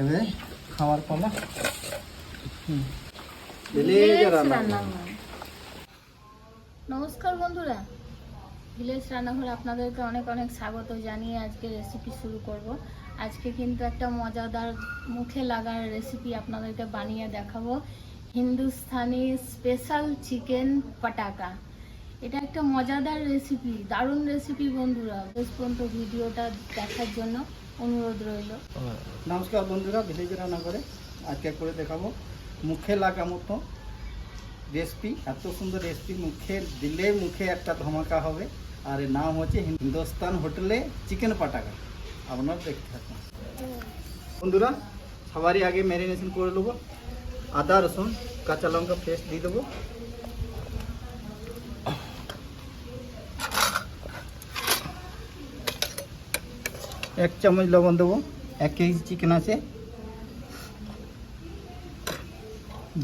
এবারে খাওয়ার পালা। হুম। নমস্কার বন্ধুরা। ভিলেজ রান্নাঘরে আপনাদেরকে অনেক অনেক স্বাগত জানিয়ে আজকে রেসিপি শুরু করব। আজকে কিন্তু একটা মজাদার মুখে লাগার রেসিপি আপনাদেরকে বানিয়ে দেখাবো। হিন্দুস্থানি স্পেশাল চিকেন পাটাকা। এটা একটা মজাদার রেসিপি দারুণ রেসিপি বন্ধুরা। বেশ পর্যন্ত ভিডিওটা দেখার জন্য অনুরোধ রইল। নমস্কার বন্ধুরা ভিলেজ রান্না করে আজকে করে দেখাবো মুখে লাগা মতো রেসিপি। এত সুন্দর রেসিপি, মুখে, দিলে মুখে একটা ধমাকা হবে। আর এর নাম হচ্ছে হিন্দুস্তান হোটেলে চিকেন পাটাকা আপনারা দেখতে থাকুন। বন্ধুরা, সবারই আগে ম্যারিনেশন করে নেব। আদা, রসুন, কাঁচা লঙ্কা পেস্ট দিয়ে দেবো। এক চামচ লবণ দেবো, এক কেজি চিকেন আছে।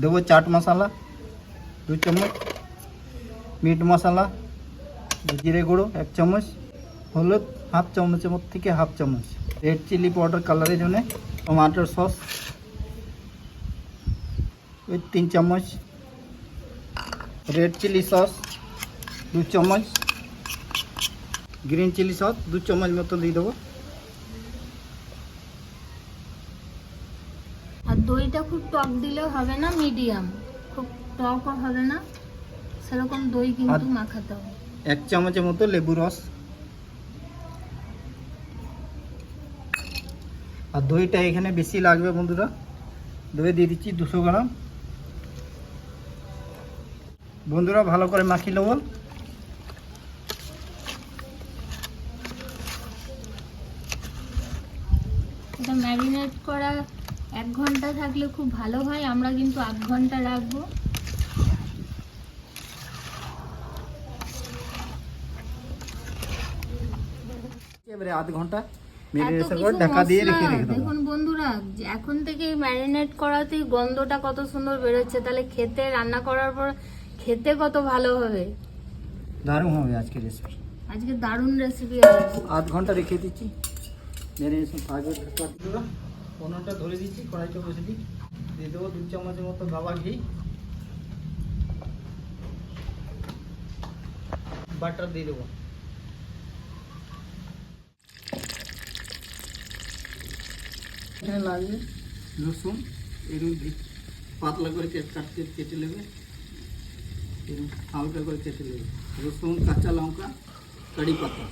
দেবো চাট মশলা, দু চামচ। মিট মশলা, জিরে গুঁড়ো, এক চামচ। হলুদ, হাফ চামচের মধ্যে থেকে হাফ চামচ। রেড চিলি পাউডার কালারের জন্য টমাটোর সস ওই তিন চামচ। রেড চিলি সস দু চামচ। গ্রিন চিলি সস দু চামচ মতো দিয়ে দেবো আর দইটা খুব টক দিলেও হবে না মিডিয়াম খুব টকও হবে না। সেরকম দই কিন্তু মাখাতে হবে এক চামচের মতো লেবু রস। আর দইটা এখানে বেশি লাগবে বন্ধুরা। দই দিয়ে দিচ্ছি দুশো গ্রাম। বন্ধুরা ভালো করে মাখিয়ে নেব এটা ম্যারিনেট করা এক ঘণ্টা থাকলে খুব ভালো হয় আমরা কিন্তু আধ ঘণ্টা রাখব। এবারে আধ ঘণ্টা এত মেরিনেশন কিছু করে ঢাকা দিয়ে রেখে রেখে দেখুন বন্ধুরা এখন থেকে ম্যারিনেট করাতেই গন্ধটা কত সুন্দর বেরোচ্ছে। তাহলে খেতে রান্না করার পর খেতে কত ভালো হবে। দারুণ হবে আজকে রেসিপি আজকে দারুণ রেসিপি হবে। আধ ঘণ্টা রেখে দিচ্ছি। পনেরোটা ধরে দিচ্ছি, কড়াইটা বসে দিই। দিয়ে দেবো দু চামচের মতো গাওয়া ঘি। বাটার দিয়ে দেবো। এখানে লাগবে রসুন, এরকম পাতলা করে কেটে কাটতে কেটে নেবে। এরকম হালকা করে কেটে নেবে। রসুন, কাঁচা লঙ্কা, কারি পাতা।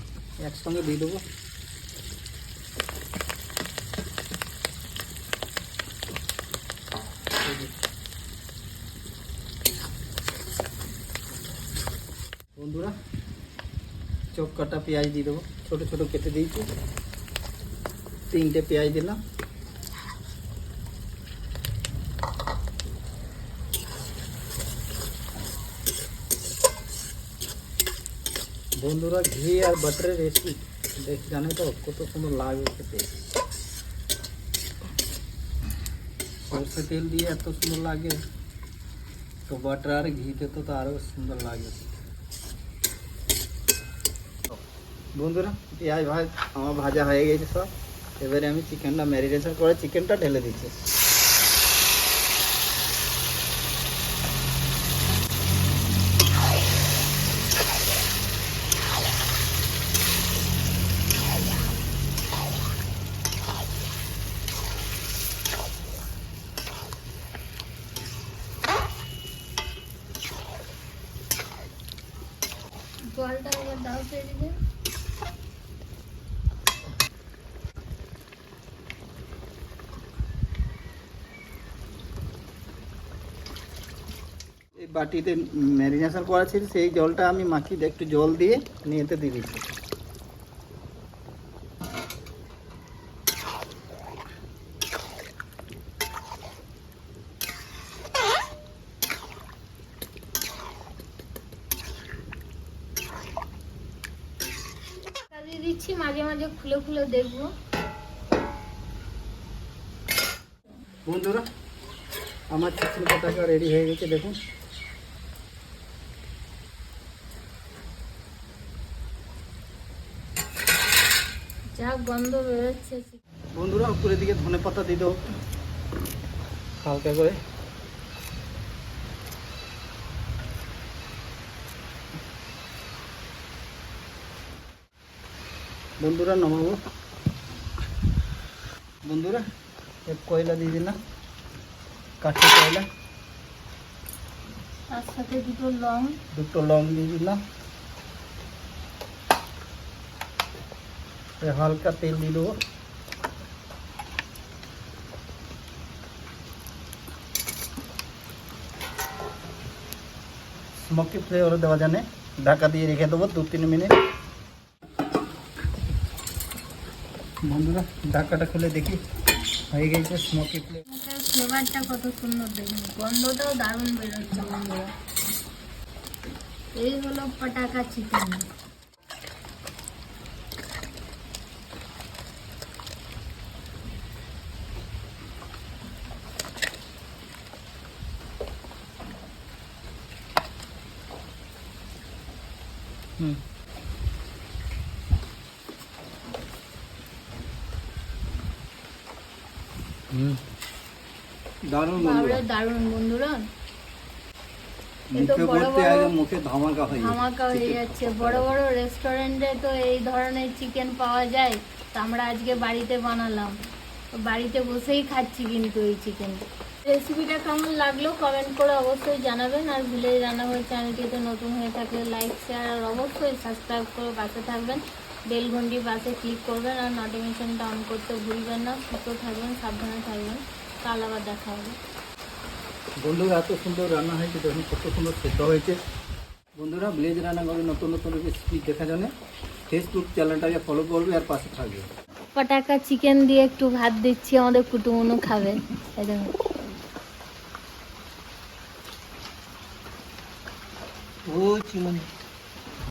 একসঙ্গে দিয়ে দেবো। বন্ধুরা চোখ কাটা পেঁয়াজ দিয়ে দেবো। ছোটো ছোটো কেটে দিয়েছি। তিনটে পেঁয়াজ দিলাম। বন্ধুরা, ঘি আর বাটারের রেসিপি দেখ জানে তো, কত সুন্দর লাগবে খেতে। সরষে তেল দিয়ে এত সুন্দর লাগে। তো বাটার আর ঘিতে তো তো আরও সুন্দর লাগে। বন্ধুরা পেঁয়াজ ভাজ আমার ভাজা হয়ে গেছে সব। এবারে আমি চিকেনটা ম্যারিনেশন করে চিকেনটা ঢেলে দিচ্ছি। জলটা এবার দাও তো বাটিতে ম্যারিনেশন করা ছিল সেই জলটা আমি মাখিয়ে একটু জল দিয়ে নিয়েতে দিয়ে দিচ্ছি। দিচ্ছি মাঝে মাঝে খুলে খুলে দেখব। বন্ধুরা আমার চিকেন পতাকা রেডি হয়ে গেছে দেখুন। যা গন্ধ বেরোচ্ছে বন্ধুরা উপরের দিকে ধনে পাতা দেবো হালকা করে। বন্ধুরা নামাবো। বন্ধুরা এক কয়লা দিয়ে দিলাম। কাঠের কয়লা। তার সাথে দুটো লং। দুটো লং দিয়ে দিলাম। হালকা তেল দিয়ে স্মোকি ফ্লেভার দেওয়া জানে। ঢাকা দিয়ে রেখে দেবো দু তিন মিনিট। বন্ধুরা, ঢাকাটা খুলে দেখি। হয়ে গেছে স্মোকি ফ্লেভার ফ্লেভারটা কত সুন্দর দেখুন। গন্ধটাও দারুণ বেরোচ্ছে বন্ধুরা। এই হলো পটাকা চিকেন দারুণ দারুণ বন্ধুরা। মুখে বড় বড় আগে মুখে ধামাকা হয়ে ধামাকা হয়ে যাচ্ছে। বড় বড় রেস্টুরেন্টে তো এই ধরনের চিকেন পাওয়া যায়। তো আমরা আজকে বাড়িতে বানালাম। বাড়িতে বসেই খাচ্ছি কিন্তু এই চিকেন রেসিপিটা কেমন লাগল কমেন্ট করে অবশ্যই জানাবেন। আর ভিলেজ রান্নাঘর চ্যানেলটিতে নতুন হয়ে থাকলে লাইক শেয়ার আর অবশ্যই সাবস্ক্রাইব করে পাশে থাকবেন। বেল ঘন্টি পাশে ক্লিক করবেন আর নোটিফিকেশনটা অন করতে ভুলবেন না। সুস্থ থাকবেন সাবধানে থাকবেন। কাল আবার দেখা হবে। বন্ধুরা এত সুন্দর রান্না হয়েছে দেখুন কত সুন্দর সেদ্ধ হয়েছে। বন্ধুরা ভিলেজ রান্নাঘরে নতুন নতুন রেসিপি দেখার জন্য ফেসবুক চ্যানেলটাকে ফলো করবে আর পাশে থাকবে। পটাকা চিকেন দিয়ে একটু ভাত দিচ্ছি আমাদের কুটুমুনু খাবে। এই 좋지만